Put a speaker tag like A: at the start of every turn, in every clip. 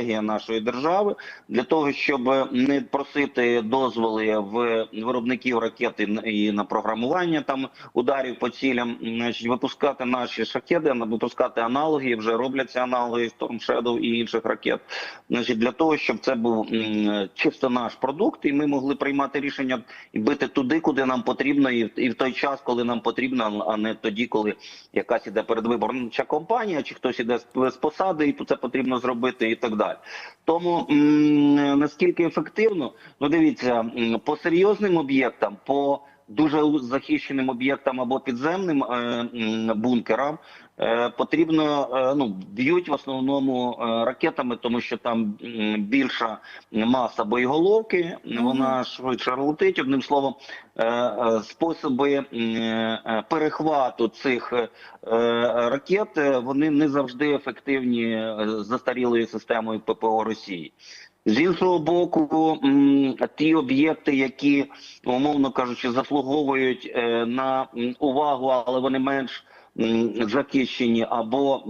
A: стратегія нашої держави для того, щоб не просити дозволи в виробників ракет і на- програмування там ударів по цілям, значить, випускати наші шахеди, випускати аналоги. Вже робляться аналоги Storm Shadow і інших ракет. Значить, для того, щоб це був чисто наш продукт, і ми могли приймати рішення і бити туди, куди нам потрібно, і, в- той час, коли нам потрібно, а не тоді, коли якась іде передвиборча компанія, чи хтось іде з посади, і це потрібно зробити, і так далі. Тому наскільки ефективно, ну дивіться, по серйозним об'єктам, по дуже захищеним об'єктам або підземним е, бункерам. Е, Потрібно е, ну б'ють в основному е, ракетами, тому що там більша маса боєголовки, вона швидше летить. Одним словом, способи перехвату цих ракет вони не завжди ефективні застарілою системою ППО Росії. З іншого боку, ті об'єкти, які, умовно кажучи, заслуговують е, на увагу, але вони менш захищені або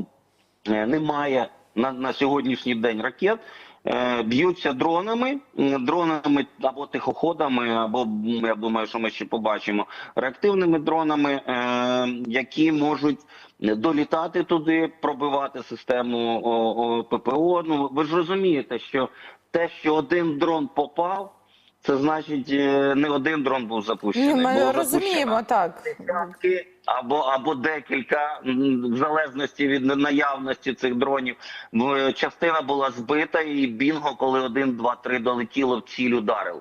A: е, немає на, на сьогоднішній день ракет. е, Б'ються дронами, дронами або тихоходами, або я думаю, що ми ще побачимо реактивними дронами, е, які можуть долітати туди, пробивати систему ППО. Ну ви ж розумієте, що те, що один дрон попав, це значить е, не один дрон був запущений.
B: Ми
A: Було
B: розуміємо так.
A: десятки або або декілька, в залежності від наявності цих дронів. М, Частина була збита, і бінго, коли один, два, три долетіло в ціль ударило.